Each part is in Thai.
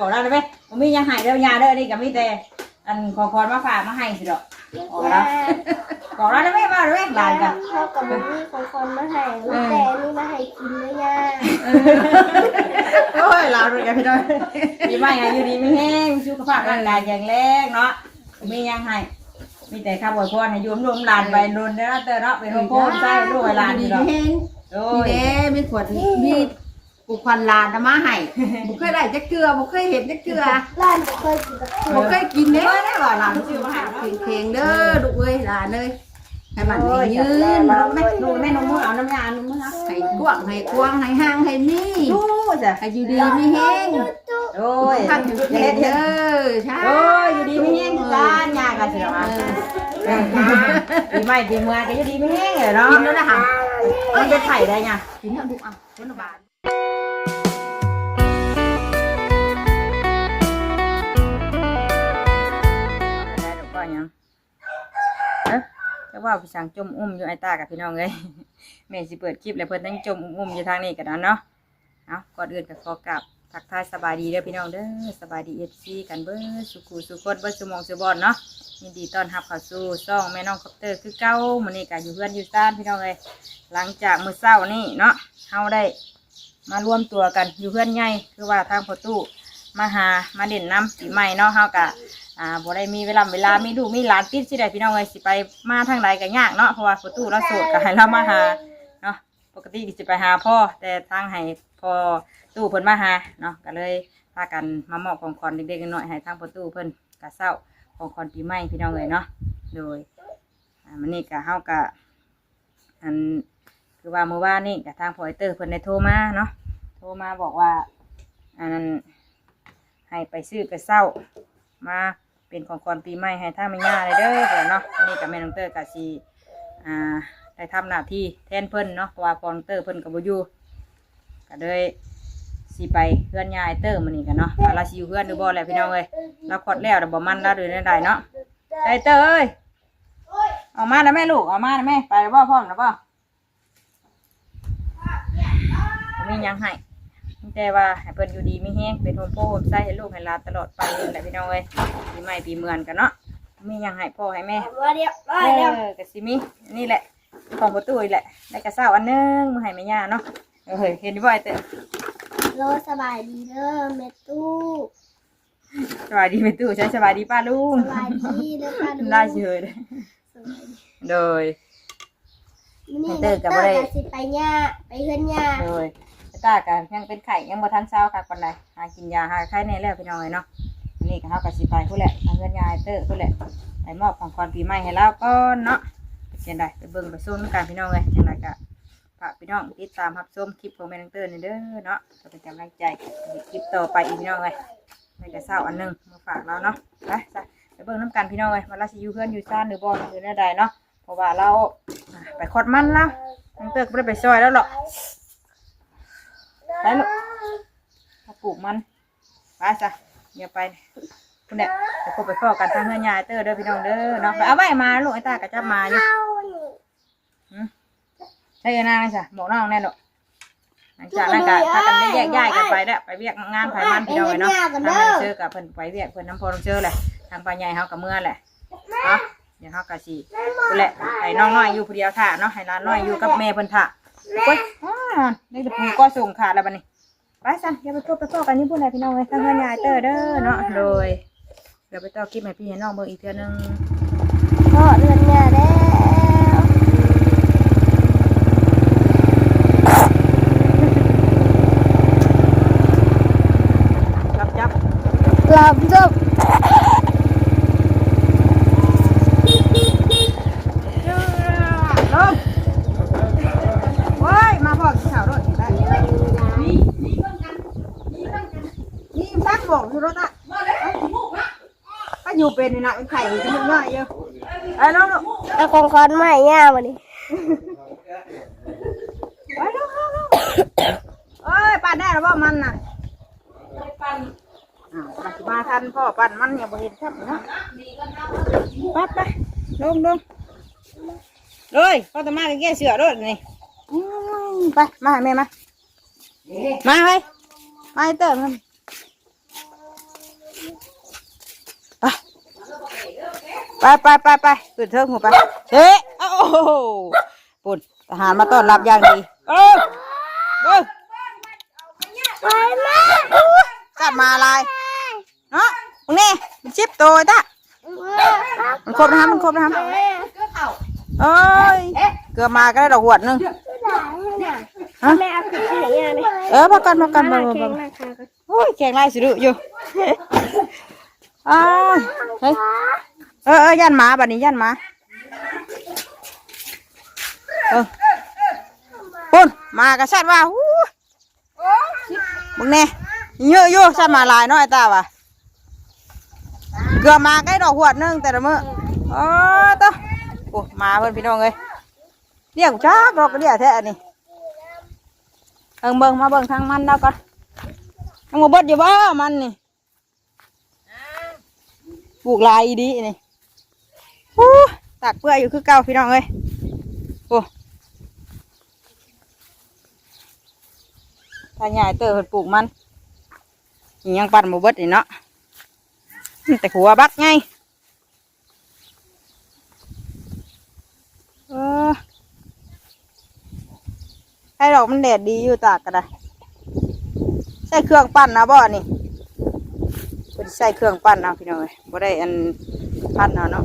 บอกเราได้ไหมผมมียังหายเด้อยาเด้อนี่กับมีแต่อันขอคอนมาฝากมาให้สิดอกบอกเราบอกเราได้ไหมมาได้ไหมหลานกันเขากับมันมีของคนมาให้แต่นี่มาให้กินเลยย่าโอ้ยเราด้วยกันพี่น้อยดีมากไงอยู่ดีไม่แห้งสุขภาพร่างกายแข็งแรงเนาะมียังให้มีแต่ข้าวบวยพรให้ยุ่มรวมหลานไปรุนเด้อเตอเนาะเป็นโฮมโฮมใส่ลูกหลานดีนี่ดีเนาะแห้งโอ้ดียเด้มีขวดมี กูควันลานเอามาให้บ่เคยได้จักเทื่อบ่เคยเห็นจักเทื่อร้านจะเคยกินกับบ่เคยกินเด้เอ้ยได้บ่หลานชื่อมาให้เพลงๆเด้อลูกเอ้ยหลานเอ้ยให้มันโอ้ยให้ยืยืนนมาแม่ดูแม่นมมือเอาน้ำยาน้ำมือเอาให้กว้างให้กว้างให้ห่างให้มีดูจ้ะให้อยู่ดีมีแห้งโอ้ยท่านอยู่ดีเฮ็ดเด้เฮ็ดอใช่โอ้ยอยู่ดีไม่แห้งกันยากันสิเนาะดีไม่ดีเมื่อก็อยู่ดีไม่แห้งเลยเนาะกินแล้วนะฮะมันเป็นไข่ได้ไงกินแล้วลูกอะคนละบาท ยังเอ๊ะจะว่าพี่สังจมอุ้มอยู่ไอ้ตากับพี่น้องเลยแม่สิเปิดคลิปแล้วเพิ่นทั้งจมอุ้มอยู่ทางนี้กันนะเนาะเอาก่อนอื่นก็ขอกลับทักทายสบายดีเด้อพี่น้องเด้อสบายดีเอฟซีกันเบิ้สุขูสุขคนเบิ้สุมองสุบอนเนาะยินดีต้อนรับเข้าสู่ซ่องแม่น้องคอปเตอร์คือเก้ามื้อนี้ก็อยู่เพื่อนอยู่ซ่านพี่น้องเลยหลังจากมื้อเช้านี่เนาะเฮาได้มารวมตัวกันอยู่เพื่อนใหญ่คือว่าทางประตูมาหามาเด่นน้ำปีใหม่เนาะเฮากะ อ่าบ่ได้มีเวลาเวลามีลูกมีหลานติดสิได้พี่น้องเอ้ยสิไปมาทางใดก็ยากเนาะเพราะว่าประตูเราโสดก็ให้เรามาหาเนาะปกติก็สิไปหาพ่อแต่ทางให้พ่อตู้เพิ่นมาหาเนาะก็เลยพากันมามอบของขวัญเด็กๆน้อยๆให้ทางประตูเพิ่นกะเศร้าของขวัญปีใหม่พี่น้องเอ้ยเนาะโดยอ่ามันนี่ก็เฮากะอันคือว่าเมื่อวานนี่กับทางพอไอเตอร์เพิ่นได้โทรมาเนาะโทรมาบอกว่าอันนั้นให้ไปซื้อกระเซ้ามา เป็นของขวัญปีใหม่ให้ท่าไม่ย่ายเลยเด้อเดี๋ยวเนาะอันนี่กับแม่น้องเตอร์กับซีอ่าได้ทำหน้าที่แทนเพิ่นเนาะเพราะว่าพอน้องเตอร์เพิ่นกับบุยูก็เลยสีไปเพื่อนยายเตอร์มันนี่กันเนาะว่าเราสิอยู่เพื่อนหรือบ่แหละพี่น้องเอ้ยเราขอดแล้วแต่บ่มันเราดูได้เนาะไอเตอร์เอ้ยออกมาแล้วแม่ลูกออกมาแล้วแม่ไปแล้วบ่พร้อมแล้วบ่มียังให้ แต่ว่าให้เพิ่นอยู่ดีไม่แห้งเป็นโฮมโปรโฮมไส้ให้ลูกให้หลานตลอดไปนี่แหละพี่น้องเอ้ยปีใหม่ปีเมือนกันเนาะมีหยังให้พ่อให้แม่ว่าเดียวเอว่าเดียวอกะสิมีนี่แหละ ของประตูนี่แหละได้กระเซ้าอันหนึงมาให้แม่ย่าเนาะเออเห็นบ่ไอ้เต้อโลสบายดีเด้อเมตู้สบายดีแม่ตู้ใช้สบายดีป้าลุงสบายดีเด้อค่ะได้เฉยเลยโดยนี่เด้อกับสิไปย่าไปเฮือนย่า โดยไอ้ ตากันยังเป็นไข่ยังบ่ทันเช้าค่ะปานใดหากินยาหาไข้แน่แล้วพี่น้องเอ้ยเนาะอันนี่ก็เฮาก็สิไปพุ่นแหละทางเงินยายเต้อพุ่นแหละไปมอบของขวัญปีใหม่ให้เราก่อนเนาะเป็นจังไดไปเบิ่งไปส้มกันพี่น้องเลยจังไดก็ฝากพี่น้องติดตามรับชมคลิปของแม่นังเตอร์นี่เด้อเนาะจะเป็นกำลังใจคลิปต่อไปอีกพี่น้องเลยในกระเช้าอันหนึงมาฝากเราเนาะไปไปเบิ่งน้ำกันพี่น้องเลยว่าเราสิยูเพื่อนอยู่ซ่านหรือบ่หรือแนวใดเนาะเพราะว่าเราไปคดมันแล้วนังเตอร์ก็ไม่ได้ไปซอยแล้วหรอก ไปลูกมาปลูกมัน ไปจ้ะอย่าไปคุณเนี่ยไปพบไปพ่อกันทางเฮือนยายเตอร์เด้อพี่น้องเด้อเนาะไปเอาไว้มาลูกไอ้ตากระจับมาอยู่เข้านี่ใช่นางเลยจ้ะบอกน้องแน่ดอกหลังจากนั้นก็ถ้ากันได้แยกย้ายกันไปแล้วไปเวียกงานไผมันพี่น้องเลยเนาะทางน้องเจอกับเพิ่นไปเวียกเพิ่นน้ำพอน้องเจอแหละทางป้าใหญ่เฮากับเมื่อแหละเนาะเดี๋ยวเฮาก็สิพุ่นแหละให้น้องน้อยอยู่ผู้เดียวท่าเนาะให้หลานน้อยอยู่กับแม่เพิ่นท่าโอ้ยอ้า ได้แต่ปูก็ส่งขาดแล้วบัดนี้ไปซะอย่าไปพบไปพ่อกันอยี่พุ่นแหละพี่น้องเลยทางเฮือนยายเตอร์เด้อเนาะโดยเดี๋ยวไปต่อคลิปให้พี่ให้น้องเบิ่งอีกเทื่อนึงพ่อเฮือนย่าแล้วรับจับหลับจบ ลงโอ้ย มาบอกข่าวรถได้นี่ซัก บอกอยู่รถอะก็อยู่เป็นนี่นะเป็นไข่ที่มันง่ายเยอะไอ้น้องลูกเอาของคอนมาให้ย่ามาดิไปลูกลูกลูกเอ้ยปั่นได้หรือว่ามันน่ะปั่นอ้าวมาสิมาทันพ่อปั่นมันอย่าบ่เห็นครับเนาะไปไปลงลงเลยพ่อตะมาแก้เสือรถนี่อืมไปมาหาแม่มามาไปมาให้เติมมัน ไปไปไปไปขึ้นเทิงหัวไปเฮ้โอ้โหปุ่นทหารมาต้อนรับอย่างดีเออเออไปแม่จัดมาลายเนาะมึงนี่มันชิปตัวไอ้ตามันครบนะครับมันครบนะครับก็เข่าเอ้ยเกือบมาก็ได้ดอกหวดหนึงฮะแม่เอาขึ้นที่ไหนยังเลยเออพักกันพักกันมามาเก่มางราคากันโอ้ยแข่งไรสิดุอยู่อ้ายเฮ้ย เออเออย่านหมาบัดนี้ย่านหมาเออปุ่นมากระชัดว่าหูมึงแน่เยอะอยู่ชัดมาหลายนาะไอ้ตาว่ะเกือบมาใกล้ดอกหวดนึงแต่ละมื้อเออต่อโอ้มาเพื่อนพี่น้องเลยเรียกจ้ากดอกก็เรียกแท้อันนี้เอิงเบิ่งมาเบิ่งทางมันแล้วก่อนยังมาเบิดอยู่บ่มันนี่ปลูกลายดีนี่ ตักเปื่อยอยู่คือเก่าพี่น้องเอ้ยโอ้ถ้าใหญ่เติบปลูกมันยังปั่นบ่เบิดนี่เนาะแต่หัวบักไงเออให้ดอกมันแดดดีอยู่ตากกันได้ใส่เครื่องปั่นนะบ่นี่เป็นใส่เครื่องปั่นเอาพี่น้องเอ้ยบ่ได้อันพัดเอาเนาะ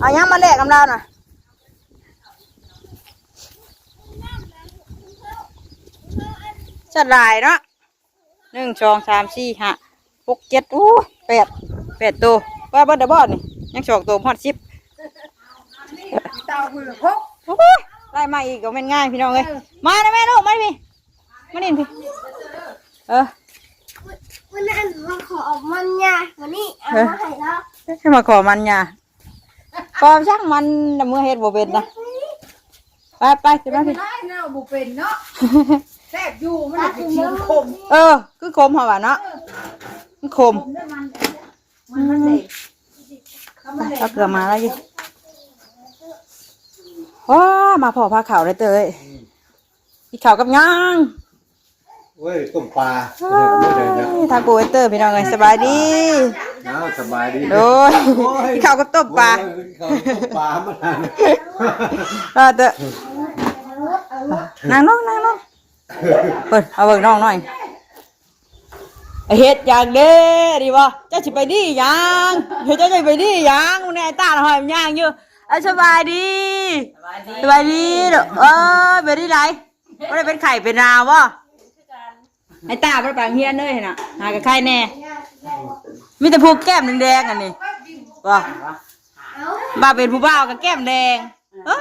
เอายังมาแลกกำลาน่ะจัดลายเนาะหนึ่งสองสามสี่ห้าหกเจ็ดอู้แปดแปดตัวว่าบัดเดบอดนี่ยังสองตัวพอดสิบเต่ามือพกโอ้ยไล่มาอีกก็เป็นง่ายพี่น้องเลยมานะแม่ลูกมาดิพี่มาดินพี่เออวันนั้นมาขอมันยาวันนี้เอามาให้แล้ว ให้มาขอมันยาขอช่างมันน่ะมือเฮ็ดบ่เป็นนะไปไปสิมาพี่ได้เนาะบุเป็นเนาะแทบอยู่มันจะชิมคมเออ คือคมเหรอวะเนาะมันคมด้วยมันมันมันเด็กเขามันเด็กเอาเกลือมาแล้วอยู่ว้ามาพอพาข่าวเลยเตยอีข่าวกับย่าง เว้ยต้มปลาเฮ้ยทางปูเอเตอร์พี่น้องเอ้ยสบายดี น้าสบายดีโดยอีข่าวกับต้มปลาโอ้ยเขาต้มปลามาทานเออเตอะนางน้องนางน้องเปิดเอาเบิ่งน้องหน่อยไอ้เฮ็ดอย่างเด้ดีบ่เจ้าสิไปดีหยังเฮ็ดเจ้าสิไปดีหยังมึงแน่ตาหอยมันย่างอยู่เอาสบายดีสบายดีเด้อเออไปดีไรบ่ได้เป็นไข่เป็นราวบ่ ไอ้ตาบ่ได้ปางเฮียนเลยน่ะหากับไข่แน่มีแต่ผูกแก้มแดงๆอันนี้บ่บ้าเป็นผู้บ่าวกับแก้มแดงเอ้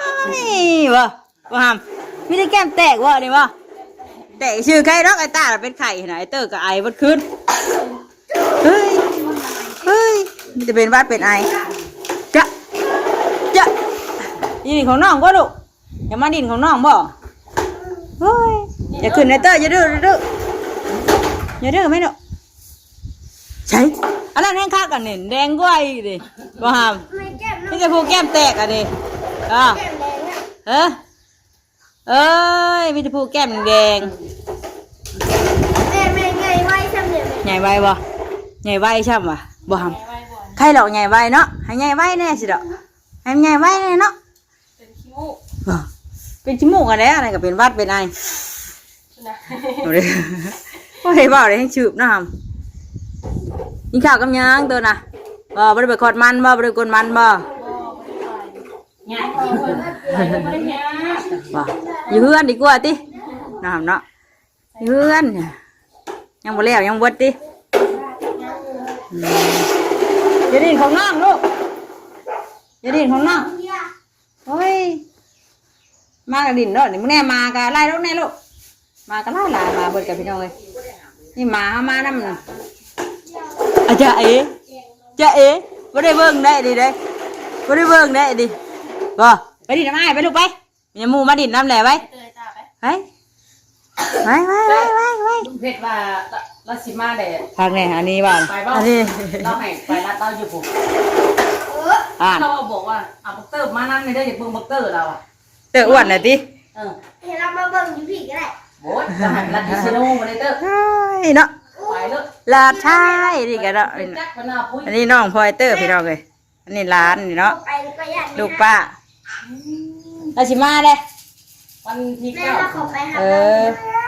ยบ่บ่หำมีแต่แก้มแตกบ่นี่บ่แต่ชื่อใครรักไอ้ตาน่ะเป็นไข่ไหนะไอ้เตอร์กับไอ้วัดขึ้นเฮ้ยเฮ้ยมันจะเป็นวัดเป็นไอจะจะนี่ดินของน้องก็ดูอย่ามาดินของน้องบ่เฮ้ยอย่าขึ้นไอ้เตอร์อย่าดื้ออย่าดื้อ อย่าดื้อไม่หนูใช่อันนั้นแห้งคักกันนี่แดงกว่าอีกดิบ่หามไม่แก้มนี่จะพูแก้มแตกอะดิอะแก้มแดงอะเออเอ้ยมีแต่พูแก้มแดงแม่แม่ไงไว้ทำเดี๋ยวใหญ่ไวบ่ใหญ่ไวใช่บ่บ่ทำใครหรอกใหญ่ไวเนาะให้ใหญ่ไวแน่สิดอกให้มันใหญ่ไวแน่เนาะเป็นขี้มูกเป็นขี้มูกอะไรอะไรก็เป็นหวัดเป็นไอ เอาดิว่าให้บ่าเลยให้ชืบนะฮะนี่ข้าวกับหยังตัวน่ะบ่บ่ได้ไปขอดมันบ่บ่ได้กดมันบ่บ่อยู่เฮือนดีกว่าตินะฮะเนาะอยู่เฮือนเนี่ยยังบ่แล้วยังบ่เบิดติอย่าดินของน้องลูกอย่าดินของน้องโอ้ยมากระดินเนาะนี่มึงแน่มากะไล่ลูกแน่ลูกมากะไล่ลายมาเบิดกับพี่น้องเลย นี่หมาเฮามานํน่ะอาจารย์เอ๋จะเอ๋บ่ได้เบิ่งได้ดิเด้บ่ได้เบิ่งได้ดิบ่ไปดินน้ำอ้ายไปลูกไปมีหมู่มาดินน้ำแหล่ไปไปไปไปไปไปไปลุงเพชรว่าเราสิมาแดดทางไหนอันนี้บ้างไปบ้าอันนี้เราให้ไปรัดเราอยู่ผมอ่านเราบอกว่าเอาบักเตอร์มานั่งในเด้ออย่าเบิ่งบักเตอร์เราอะเตออ้วนน่ะติเออให้เรามาเบิ่งอยู่พี่ก็ได้โอ้ยจะหันลัดดิซิโน่มาเลยเด้อใช่เนาะไปเลยลาดใช่นี่ก็เนาะเป็นจักรพนาปุ้ยอันนี้น้องพลอยเตอร์พี่น้องเลยอันนี้ร้านนี่เนาะไปก็ยันลูกป้าเราชิมาเลยวันที่แม่เก้าเราขอไปหาเออ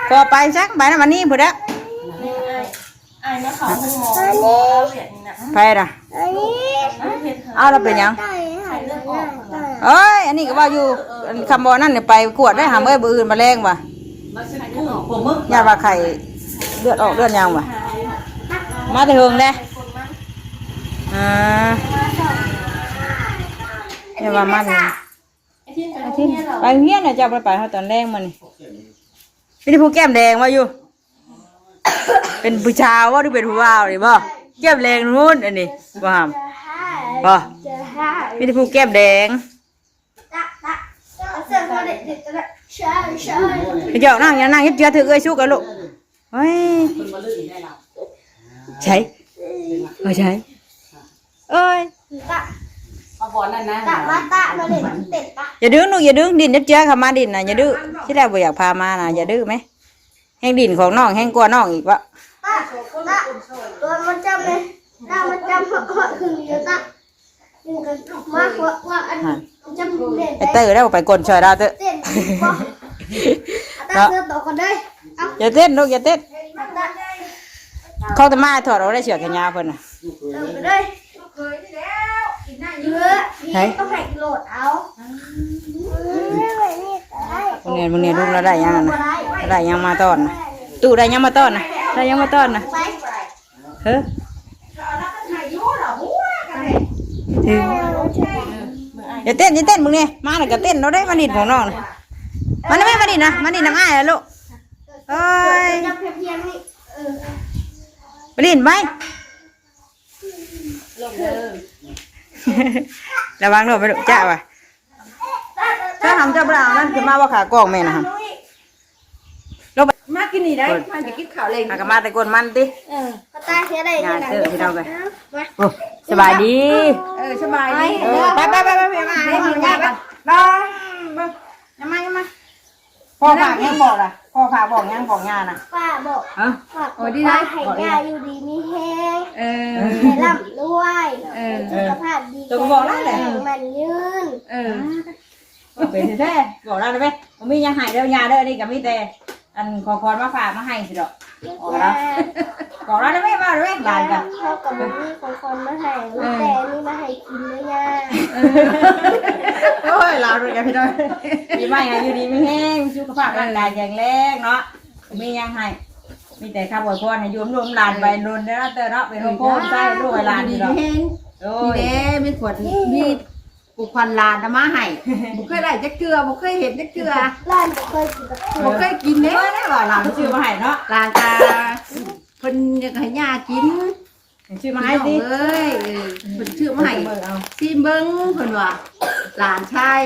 ก็ไปจักไปนะวันนี้พุ่นละไอ้นะเขาห้องหมอเรียนนะไปนะอันนี้เอาเราเป็นหยังไก่หายเลือดออกเอ้ยอันนี้ก็ว่าอยู่อันคำบอนั่นเนี่ยไปกวดได้หามเอ้ยบืออื่นมาแรงว่ะมาซื้อกุ้ง หัวมึกญาติว่าไข่เลือดออกเลือดยังว่ะมาแต่เฮงเลยอ่าอย่าว่ามาเลยไปเฮียนน่ะเจ้าไปไปเขาตอนแรงมันนี่เป็นผู้แก้มแดงว่าอยู่ เป็นผู้ชาวว่าหรือเป็นผู้ว่าวนี่บ่แก้มแดงนู้นอันนี้บ่หามบ่เจอห้ามีแต่ผู้แก้มแดงตะตะ เอาเสื้อเขาเด็ดเด็ดจะใช่ใช่ไปเจ้านั่งอย่านั่งเฮ็ดเจือถือเอ้ยสู้กันลูกเฮ้ยคนมาลื่นได้เราใช่เออใช่เอ้ยตะมาบอลนั่นนะตะมาตะมาเด็ดเด็ดตะอย่าดื้อลูกอย่าดื้อดินเฮ็ดเจือเข้ามาดินน่ะอย่าดื้อที่แรกบ่อยากพามาน่ะอย่าดื้อไหมแห้งดินของน้องแห้งกว่าน้องอีกวะตะตะตัวมันจำเลยตะมันจำหัวหัวขึ้นเยอะตะ ยิงกันมาหัวหัวอันจำเด็ดไอ้เตอร์ได้บ่ไปกลนช่วยเราเตอเต้นบอกตะเสื้อต่อกันได้เอาอย่าเต้นลูกอย่าเต้นตะเขาจะมาถอดเอาได้เชือกแขนยาวเพิ่นน่ะเติมไปเลยเยอะนี่ต้องให้โหลดเอามึงเนี่ยมึงเนี่ยลูกเราได้ยังอะนะได้ยังมาต้อนนะตู้ได้ยังมาต้อนนะได้ยังมาต้อนนะไปเฮ้ย ถึงอย่าเต้นอย่าเต้นมึงเนี่ยมาหน่อยก็เต้นเราได้มาดินของน้องนะมาได้ไหมมาดินนะมาดินน้ำอ้ายอะลูกเอ้ยจะเพียงๆนี่เออมาดินไหมระวังด้วยไปลูกจ้าว่ะถ้าทำเจ้าบ่าวนั่นคือมาว่าขากล้องแม่นะครับมากินนี่ได้มาจะกินข้าวเลยมากมาแต่กวนมันติเออก็ตายเสียได้ยังไงงานเจอพี่น้องกันมาโอ้ สบายดี เออสบายดีเออไปไปไปไปไปมาให้มันง่ายไปลองมายังไงยังไงพ่อฝากยังบอกล่ะพ่อฝากบอกยังบอกงานน่ะป้าบอกเอ้าฝากบอกว่าให้ยาอยู่ดีมีแห้งเออให้ร่ำรวยเออสุขภาพดีตัวบอกแล้วแหละแข็งมันยืนเออเป็นแท้บอกแล้วได้ไหมผมมียังหายเด้อยาเด้อนี่กับมีแต่อันขอคอนมาฝากมาให้สิดอก บอกแล้วบอกแล้วได้ไหมมาได้ไหมหลานกันเขากับมันมีของคนมาให้แต่นี่มาให้กินเลยยาโอ้ยเราด้วยกันพี่น้อยมีไม่ไงอยู่ดีไม่แห้งสุขภาพร่างกายแข็งแรงเนาะมียังให้มีแต่ข้าวบอยพรให้ยุ่มรวมหลานไปรุนเด้อเตอเนาะเป็นโค้งใส่ลูกไอ้หลานดีนี่เนาะแห้งโอ้นี่ยเด้มีขวดมี กูควันลานมาให้บ่เคยได้จักเกลือบ่เคยเห็นจักเกลือร้านจะเคยกินกับบ่เคยกินเด้เอ้ยได้บ่หลานชื่อมาให้เนาะลานกาเพิ่นอยากให้ย่ากินชื่อมาให้สิเอ้ยเออเพิ่นชื่อมาให้เบิ่งเอาซิมเบิ่งเพิ่นว่าหลานชาย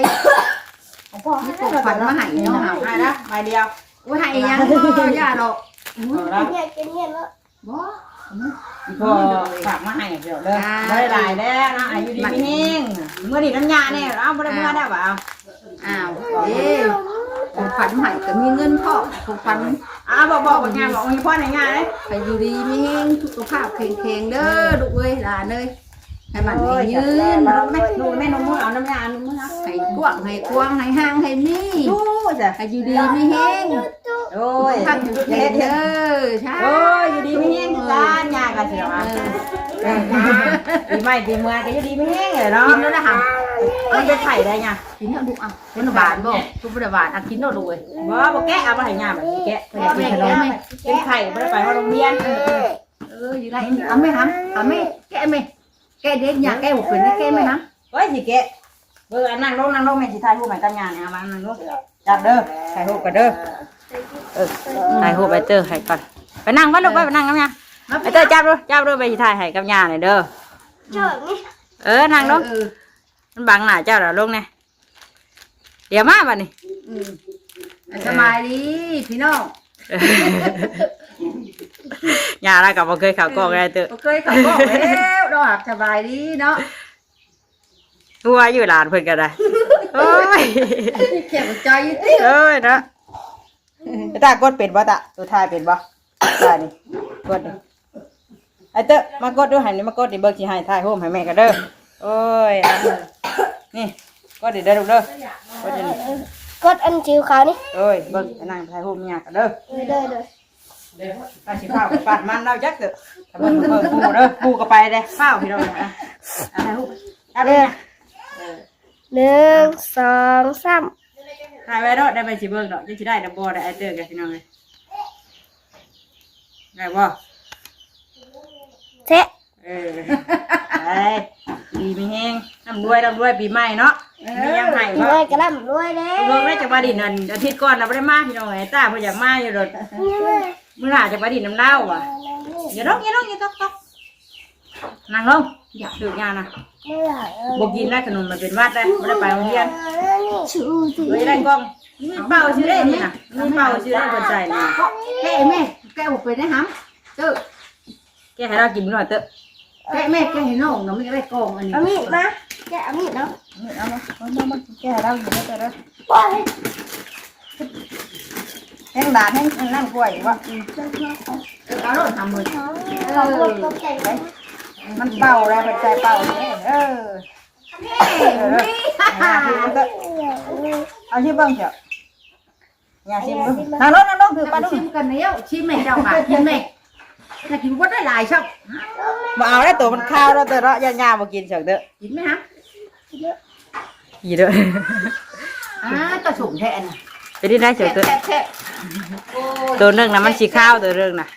ของพ่อให้กูควันมาให้เนาะให้นะใบเดียวว่าให้ยังบ่ย่าดอกเอาละเนี่ยกินเนี่ยแล้วบ่ พ่อฝากมาให้เดี๋ยวเลยไม่ได้หลายแล้วนะอายุดีไม่แห้งเมื่อดีน้ำยาเนี่ยเอาไม่ได้เมื่อได้เปล่าอ้าวเด้กูควันมาให้ก็มีเงินพอกูควันอ้าวบอกบอกบอกงานบอกมีพ่อในงานเลยไปอยู่ดีมีแห้งสุขภาพแข็งๆเด้อลูกเอ้ยหลานเอ้ยให้มันให้ยืนแม่ดูแม่นมมือเอาน้ำยาหนูมือเอาให้กว้างให้กว้างให้ห่างให้มีดูจ้ะให้อยู่ดีมีแห้ง โอ้ยทำอยู่แข็งเด้อใช่โอ้ยอยู่ดีไม่แห้งจ้ายากันสิเหรอปีใหม่ปีเมื่อก็อยู่ดีไม่แห้งเลยเนาะกินแล้วนะฮะมันเป็นไข่ได้ไงกินเท่าลูกอะคนละบาทบ่ทุกคนละบาทอะกินเท่าลูกเอ้ยบ่บอกแกะเอาไปให้งานแบบแกะเป็นขนมเป็นไข่ไม่ได้ไปโรงเรียนเอออยู่ไรเอาไหมครับเอาไหมแกะไหมแกะเด็กอยากแกะหมดเป็นแกะไหมครับเฮ้ยสิแกะเบอร์นั่งลงนั่งลงแม่สิถ่ายรูปใหม่กันงานเนี่ยมานั่งลงจับเด้อถ่ายรูปกันเด้อ เออถ่ายรูปไปเตอร์ให้ก่อนไปนั่งบ้านลูกไปไปนั่งกับยาไปเตอร์จับดูจับดูไปสิถ่ายให้กับยาหน่อยเด้อเจิดนี่เออนั่งลงเออมันบังหน้าเจ้าแล้วลงเนี่ยเดี๋ยวมาบัดนี้อืมสบายดีพี่น้องยาแล้วกับบ่เคยเข่าวกล้องอะไรเตอร์บ่เคยขับบอกแล้วดอกสบายดีเนาะทัวอยู่หลานเพิ่นก็ได้โอ้ยเข็มใจอยู่ติเอ้ยเนาะ ไอ้ตากดเป็นบ่ตะตัวทายเป็นบ่ตายนี่กดนี่ไอ้เตอะมากดด้วยหันนี่มากดนี่เบิ่งสิให้ทายโฮมให้แม่กันเด้อโอ้ยอะนี่กดดิเด้อลูกเด้อกดดินี่กดอันจิ๋วขาวนี่เอ้ยเบิ่งไปนั่งทายโฮมยากกันเด้อเออเด้อเด้อไปสิข้าวปาดมันเราจักเถอะถ้าเบิ่งเบิ่งปูเด้อปูก็ไปเด้ข้าวพี่น้องนะอะทายโฮมอะไปนะเออหนึ่งสองสาม ทายไว้เนาะได้ไปสิเบิ่งเนาะจะสิได้ดับบ่ได้ไอ้เตอกันพี่น้องเอ้ยได้บ่เทะเออไปดีมีแห้งน้ำรวยน้ำรวยปีใหม่เนาะมียังไงรบ่วยกระลำรวยเด้ลงได้จากบาดินนั่นอาทิตย์ก่อนเราไม่ได้มาพี่น้องไอ้ตาเพออยากมาอยู่รถมื่อหน้าจากบาดินน้ำเล่าวว่ะอย่าลงอย่าลงอย่าตกตก นั่งลงอยากดื่มยานะไม่อยากเออบกินได้ขนมมันเป็นวัดได้ไม่ได้ไปโรงเรียนชูสิไม่ได้กล้องมีเป่าชื่อได้นี่นะมีเป่าชื่อได้คนใจนี่แกะแม่แกะบ่เป็นได้หำเด้อแกให้เรากินหน่อยเถอะแกะแม่แกะให้น้องเนาะมันก็ได้กองอันนี้เอามีดมาแกะเอามีดเนาะเอามาเอามามาแกให้เรากินได้แต่เด้อปล่อยแห้งดาดแห้งนั่งกล้วยว่ะเออเอาโลดทำมือเราคนตกใจไห มมันเป่าแล้วมันใจเป่าเนี่ยเออเออเออเอาชิมเถอะเอาชิมเบ้างเถอะอย่าชิมเบ้างนั่งลงนั่งลงถือปลาดุกชิมกันแล้วชิมแม่เจ้าค่ะกินแม่ถ้ากินบ่ได้หลายชอบมาเอาได้ตัวมันข้าวแล้วแต่เนาะย่าๆมากินเฉยเด้อกินไหมฮะอีเด้ออ่าตะสุ่มแทนไปที่ได้เฉยเด้อแทะแทะโอ้ยตัวเรื่องนะมันสีข้าวตัวเรื่องนะ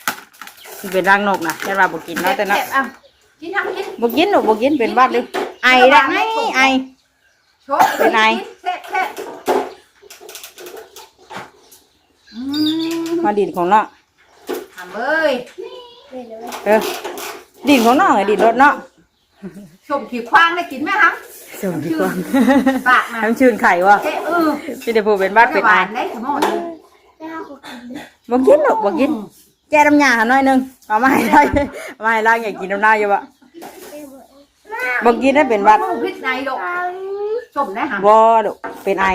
มันเป็นรังนกนะแต่ว่าบ่กินเนาะแต่เนาะแทะเอา กินทำกินบ่กินหนูบ่กินเป็นบ้านเลยไอละไอไอ โชว์เป็นไงแทะแทะอืมมาดินของน้องทำเอ้ยเออดินของน้องไอ้ดินรถเนาะชมขี่ควางได้กินไหมครับส่งดีกว่าปากมาทำชื่นไข่วะแทะเออพี่เดพูเป็นบ้านเป็นหไอวานได้ขมอดเลยไม่เอาของกินเลยบ่กินหรอกบ่กินแก้น้ำยาหาหน่อยหนึง เอามาให้ได้เอามาให้ล่างอยากกินน้ำหน้าอยู่บ่บ่กินได้เป็นหวัดหมูพริกในดอกชมได้ฮะบ่ดอกเป็นไอ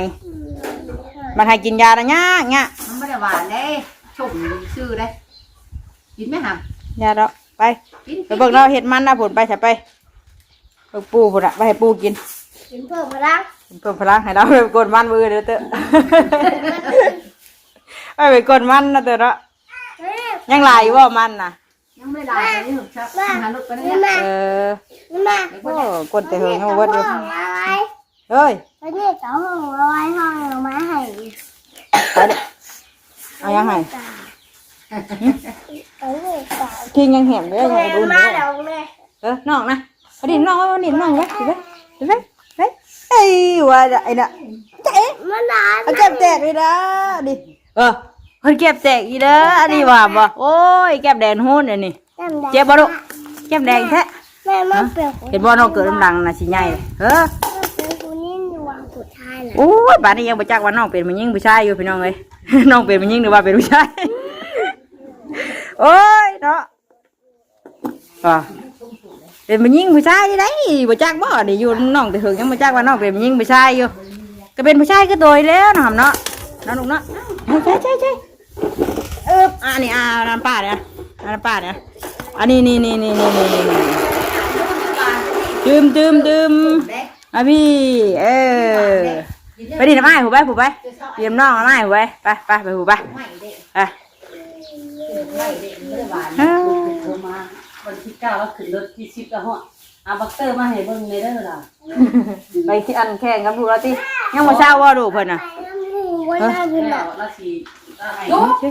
มันให้กินยาละยากยากมันไม่ได้หวานได้ชมชื่อได้กินไหมฮะยาดอกไปกินไปเบิ่งเราเฮ็ดมันนะผลไปใช่ไปเบิ่งปูพุ่นน่ะไปให้ปูกินกินเพิ่มพลังเพิ่มพลังให้เราไปกดมันมือเด้อเตอะไปไปกดมันนะเตอะเนาะแม่ยังหลายอยู่บ่มันน่ะ ยังไม่ได้เลยนี่หรอกครับหาลูกไปนี่นี่แม่เออนี่แม่โอ้กดแต่เหิงเอาเบิดอยู่ห้องเอาไว้เฮ้ยแล้วนี่จะเอาห้องเอาไว้ห้องเอาไม้ให้ไปเด้อเอายังไงเอาเลยจ้ะกินยังแหมเด้อยังแม่อุ่นมาเด้อเดี๋ยวแม่เออน้องนะเอาดิน้องเอาดิน้องไว้ดิไปดิไปไปเอ้ยว่าไอ้น่ะเจ๊มันนานเอาเก็บแตกเลยนะดิเออ เพิ่นเก็บแตกอีเด้ออันนี้ว่าบ่โอ้ยแก็บแดงโหนอันนี้เจ็บบ่ลูกเก็บแดงแท้แม่มาเปลี่ยนเห็นบ่น้องเกิดน้ำดังน่ะสิใหญ่เออเป็นคนนี้วางสุดท้ายแหละโอ้ยป่านนี้ยังบ่จักว่าน้องเป็นมันยิ่งผู้ชายอยู่พี่น้องเอ้ยน้องเป็นมันยิ่งหรือว่าเป็นผู้ชายโอ้ยเนาะอะเป็นมันยิ่งผู้ชายได้บ่จักบ่นี่อยู่น้องแต่เหิงยังบ่จักว่าน้องเป็นมันยิ่งผู้ชายอยู่ก็เป็นผู้ชายก็โดยแล้วเนาะเนาะเนาะลูกเนาะใช่ใช่ใช่เอออันนี้อ่าน้ำป้าเนี่ยอ่าน้ำป้าเนี่ยอันนี้นี่นี่นี่นี่นี่นี่นี่ดื่มดื่มดื่มเด็กอะพี่เออไปดิน้ำไม้หูไปหูไปเตรียมน้องน้ำไม้หูไปไปไปไปหูไปไม่เด็กอะไม่เด็กไม่ได้หวานอ้าวโทรมาวันที่เก้าแล้วขึ้นรถที่สิบแล้วฮะเอาบักเตอร์มาให้เบิ่งในเด้อล่ะไปที่อันแข่งกับลูกแล้วติยังมาเช้าว่าดูเพิ่นน่ะไปน้ำหูไว้หน้าขึ้นแล้อะวแล้วสิเอาให้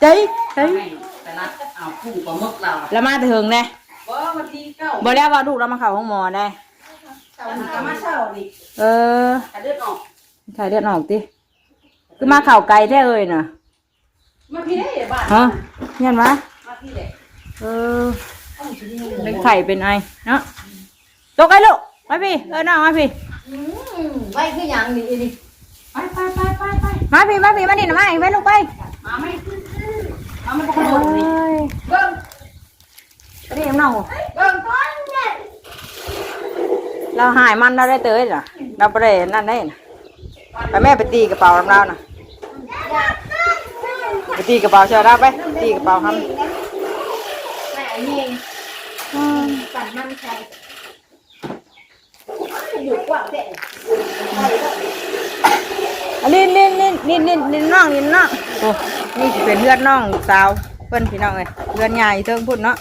ใจใจเอาให้แต่ละเอาคู่กับมึกเราแล้วมาแต่เถิงแน่บ่วันที่เก้าบ่แล้วว่าลูกเรามาเข้าห้องหมอได้วันนี้ก็มาเช้านี่เออแต่เลือดออกถ่ายเลือดออกติคือมาเข่าไกลแท้เอ้ยน่ะมาพี่ได้บ้านฮะยันวะมาพี่ได้เออเป็นไข่เป็นไอเนาะตกไอ้ลูกมาพี่เออน้องมาพี่ไว้คืออย่างนี้นี่ไปไปไปไปไปมาพี่มาพี่มาดิน้ำไม้ไปลูกไปมาไหมมาไม่พอโอ้ดนี่ยเบิ้งไปดิน้องเบิ้งเราหายมันเราได้เตยเหรอเเราไปได้นั่นได้นะไปแม่ไปตีกระเป๋าของเรานะไปตีกระเป๋าเชียวเราไปตีกระเป๋าทแม่นี่ปั่นมันใส่อยู่กว่าเด็กำอันนี้นี่นี่นี่นี่นี่น้องนี่น้องโอ้ นี่สิเป็นเพื่อนน้องสาวเพื่อนพี่น้องเลยเพื่อนใหญ่เทิงพุ่นเนาะ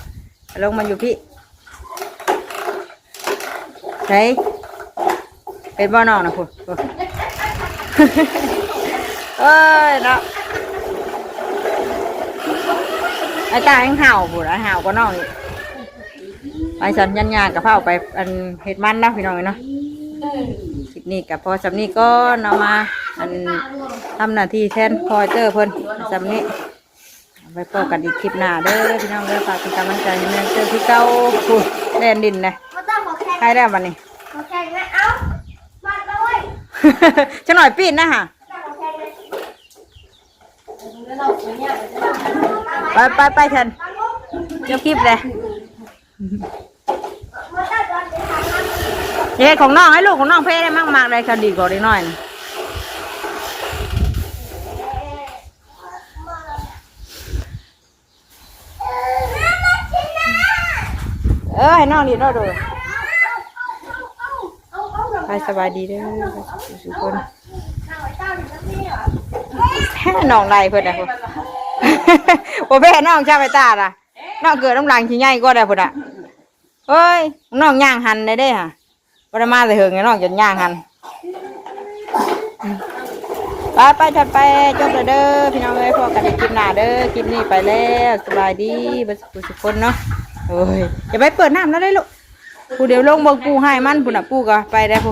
ลงมาอยู่พี่ใช่เป็นบ่อน้องนะพุ่นเอ้ยเนาะไอ้ตายังเห่าพุ่นไอ้เห่าก็น้องนี่ไปสันยันยากับเผาไปอันเห็ดมันนะพี่น้องเอ้ยเนาะคลิปนี้กับพอสำนี้ก็นำมาอันทำหน้าที่แทนพอเจอเพิ่น สำนี้เอาไปพบกันอีกคลิปหน้าเด้อพี่น้องเด้อฝากเป็นกำลังใจให้แม่เจอที่เก้าพูดแดนดินนะมาตั้งขอแข่งใครได้วันนี้ขอแข่งนะเอ้ามาเลยจะหน่อยปีนนะฮะตั้งขอแข่งเลยไปไปไปเถอะเจ้าคลิปเลยมาตั้งตอนเด็กทำนะเฮ็ดของน้องให้ลูกของน้องเพ่ได้มากมากๆเลยค่ะดีกว่าดีหน่อยนะ เออให้น้องดีน้องดูไปสบายดีเด้อทุกคนน้อแพ้น้องไรเพิ่อนนะพุ่นบ่แพ้น้องชาไปตาล่ะน้องเกิดน้ำลังขี้ใหญ่ก็ได้เพุ่อนอะเอ้ยน้องย่างหันได้เด้ฮะบ่ได้มาแต่เหิงไงน้องจนย่างหันไปไปถัดไปจบแล้วเด้อพี่น้องเอ้ยพอกันในคลิปหน้าเด้อคลิปนี้ไปแล้วสบายดีเบ่สุขสุขคนเนาะ โอ้ยอย่าไปเปิดน้ำแล้วได้ลูกกูเดียวลงเบิ่งปูให้มันปุ่นอะปูก็ไปได้พู